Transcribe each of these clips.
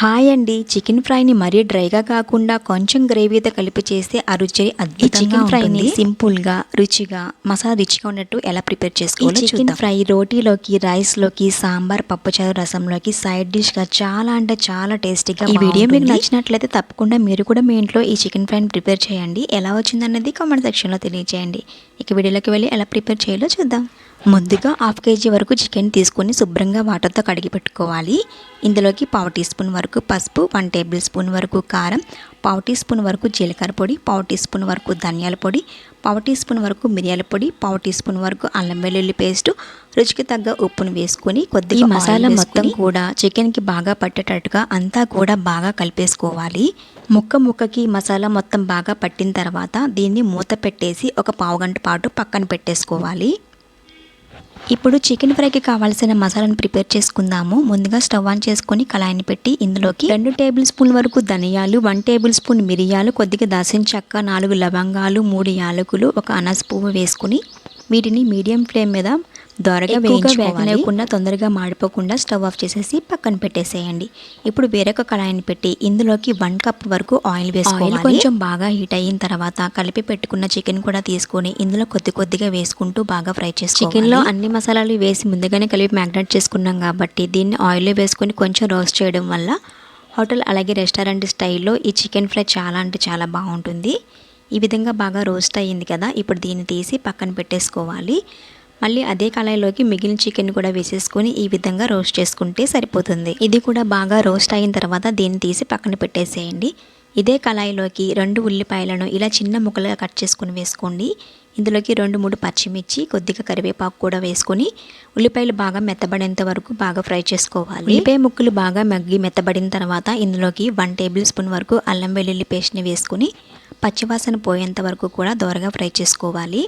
Hi అండి. Chicken ఫ్రైని మరీ డ్రైగా కాకుండా కొంచెం గ్రేవీతో కలిపి చేస్తే ఆ రుచి అద్భుతంగా చికెన్ ఫ్రైని సింపుల్గా రుచిగా మసాలా రుచిగా ఉన్నట్టు ఎలా ప్రిపేర్ చేసుకోవాలో చికెన్ ఫ్రై రోటీలోకి రైస్లోకి సాంబార్ పప్పుచారు రసంలోకి సైడ్ డిష్గా చాలా అంటే చాలా టేస్టీగా ఈ వీడియో మీకు నచ్చినట్లయితే తప్పకుండా మీరు కూడా మీ ఇంట్లో ఈ చికెన్ ఫ్రైని ప్రిపేర్ చేయండి. ఎలా వచ్చిందన్నది కామెంట్ సెక్షన్లో తెలియజేయండి ఇక వీడియోలోకి వెళ్ళి ఎలా ప్రిపేర్ చేయాలో చూద్దాం. ముందుగా హాఫ్ కేజీ వరకు చికెన్ తీసుకొని శుభ్రంగా వాటర్తో కడిగి పెట్టుకోవాలి. ఇందులోకి పావు టీ స్పూన్ వరకు పసుపు వన్ టేబుల్ స్పూన్ వరకు కారం పావు టీ స్పూన్ వరకు జీలకర్ర పొడి పావు టీ స్పూన్ వరకు ధనియాల పొడి పావు టీ స్పూన్ వరకు మిరియాల పొడి పావు టీ స్పూన్ వరకు అల్లం వెల్లుల్లి పేస్ట్ రుచికి తగ్గ ఉప్పును వేసుకొని కొద్దిగా మసాలా మొత్తం కూడా చికెన్కి బాగా పట్టేటట్టుగా అంతా కూడా బాగా కలిపేసుకోవాలి. ముక్క ముక్కకి మసాలా మొత్తం బాగా పట్టిన తర్వాత దీన్ని మూత పెట్టేసి ఒక పావు గంట పాటు పక్కన పెట్టేసుకోవాలి. ఇప్పుడు చికెన్ ఫ్రైకి కావాల్సిన మసాలాను ప్రిపేర్ చేసుకుందాము. ముందుగా స్టవ్ ఆన్ చేసుకొని కళాయిని పెట్టి ఇందులోకి రెండు టేబుల్ స్పూన్ వరకు ధనియాలు వన్ టేబుల్ స్పూన్ మిరియాలు కొద్దిగా దాసిన చెక్క నాలుగు లవంగాలు మూడు యాలకులు ఒక అనస పువ్వు వేసుకుని వీటిని మీడియం ఫ్లేమ్ మీద దోరగా వేయించుకోవాలి. తొందరగా మాడిపోకుండా స్టవ్ ఆఫ్ చేసేసి పక్కన పెట్టేసేయండి. ఇప్పుడు వేరొక కళాయిని పెట్టి ఇందులోకి వన్ కప్ వరకు ఆయిల్ వేసుకోవాలి. కొంచెం బాగా హీట్ అయిన తర్వాత కలిపి పెట్టుకున్న చికెన్ కూడా తీసుకొని ఇందులో కొద్ది కొద్దిగా వేసుకుంటూ బాగా ఫ్రై చేసుకోవాలి. చికెన్లో అన్ని మసాలాలు వేసి ముందుగానే కలిపి మ్యాగ్నేట్ చేసుకున్నాం కాబట్టి దీన్ని ఆయిల్లో వేసుకొని కొంచెం రోస్ట్ చేయడం వల్ల హోటల్ అలాగే రెస్టారెంట్ స్టైల్లో ఈ చికెన్ ఫ్రై చాలా అంటే చాలా బాగుంటుంది. ఈ విధంగా బాగా రోస్ట్ అయ్యింది కదా ఇప్పుడు దీన్ని తీసి పక్కన పెట్టేసుకోవాలి. మళ్ళీ అదే కళాయిలోకి మిగిలిన చికెన్ కూడా వేసేసుకొని ఈ విధంగా రోస్ట్ చేసుకుంటే సరిపోతుంది. ఇది కూడా బాగా రోస్ట్ అయిన తర్వాత దీన్ని తీసి పక్కన పెట్టేసేయండి. ఇదే కళాయిలోకి రెండు ఉల్లిపాయలను ఇలా చిన్న ముక్కలుగా కట్ చేసుకుని వేసుకోండి. ఇందులోకి రెండు మూడు పచ్చిమిర్చి కొద్దిగా కరివేపాకు కూడా వేసుకొని ఉల్లిపాయలు బాగా మెత్తబడేంత వరకు బాగా ఫ్రై చేసుకోవాలి. ఉల్లిపాయ ముక్కలు బాగా మగ్గి మెత్తబడిన తర్వాత ఇందులోకి వన్ టేబుల్ స్పూన్ వరకు అల్లం వెల్లుల్లి పేస్ట్ని వేసుకొని పచ్చివాసన పోయేంత వరకు కూడా దోరగా ఫ్రై చేసుకోవాలి.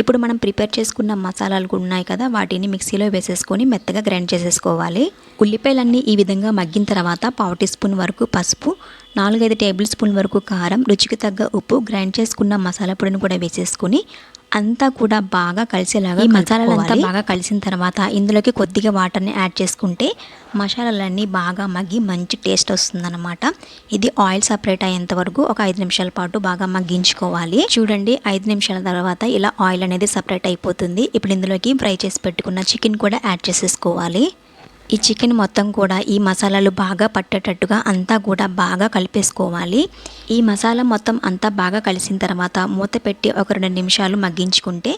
ఇప్పుడు మనం ప్రిపేర్ చేసుకున్న మసాలాలు ఉన్నాయి కదా వాటిని మిక్సీలో వేసేసుకొని మెత్తగా గ్రైండ్ చేసేసుకోవాలి. ఉల్లిపాయలన్నీ ఈ విధంగా మగ్గిన తర్వాత పావు టీ స్పూన్ వరకు పసుపు నాలుగైదు టేబుల్ స్పూన్ వరకు కారం రుచికి తగ్గ ఉప్పు గ్రైండ్ చేసుకున్న మసాలా పొడిని కూడా వేసేసుకొని అంతా కూడా బాగా కలిసేలాగా ఈ మసాలాలంతా బాగా కలిసిన తర్వాత ఇందులోకి కొద్దిగా వాటర్ని యాడ్ చేసుకుంటే మసాలాలన్నీ బాగా మగ్గి మంచి టేస్ట్ వస్తుందన్నమాట. ఇది ఆయిల్ సపరేట్ అయ్యేంత వరకు ఒక ఐదు నిమిషాల పాటు బాగా మగ్గించుకోవాలి. చూడండి ఐదు నిమిషాల తర్వాత ఇలా ఆయిల్ అనేది సపరేట్ అయిపోతుంది. ఇప్పుడు ఇందులోకి ఫ్రై చేసి పెట్టుకున్న చికెన్ కూడా యాడ్ చేసేసుకోవాలి. ఈ చికెన్ మొత్తం కూడా ఈ మసాలాలు బాగా పట్టేటట్టుగా అంతా కూడా బాగా కలిపేసుకోవాలి. ఈ మసాలా మొత్తం అంతా బాగా కలిసిన తర్వాత మూత పెట్టి ఒక రెండు నిమిషాలు మగ్గించుకుంటే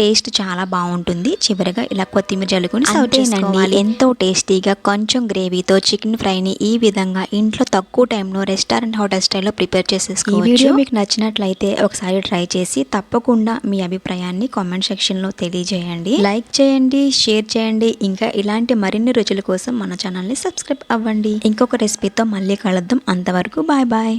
టేస్ట్ చాలా బాగుంటుంది. చివరిగా ఇలా కొత్తిమీర జల్లుకొని సర్వ్ చేసుకోవాలి. ఎంతో టేస్టీగా కొంచెం గ్రేవీతో చికెన్ ఫ్రైని ఈ విధంగా ఇంట్లో తక్కువ టైంలో రెస్టారెంట్ హోటల్ స్టైల్లో ప్రిపేర్ చేసేసుకోవచ్చు. ఈ వీడియో మీకు నచ్చినట్లయితే ఒకసారి ట్రై చేసి తప్పకుండా మీ అభిప్రాయాన్ని కామెంట్ సెక్షన్లో తెలియజేయండి. లైక్ చేయండి షేర్ చేయండి. ఇంకా ఇలాంటి మరిన్ని రుచుల కోసం మన ఛానల్ని సబ్స్క్రైబ్ అవ్వండి. ఇంకొక రెసిపీతో మళ్ళీ కలుద్దాం. అంతవరకు బాయ్ బాయ్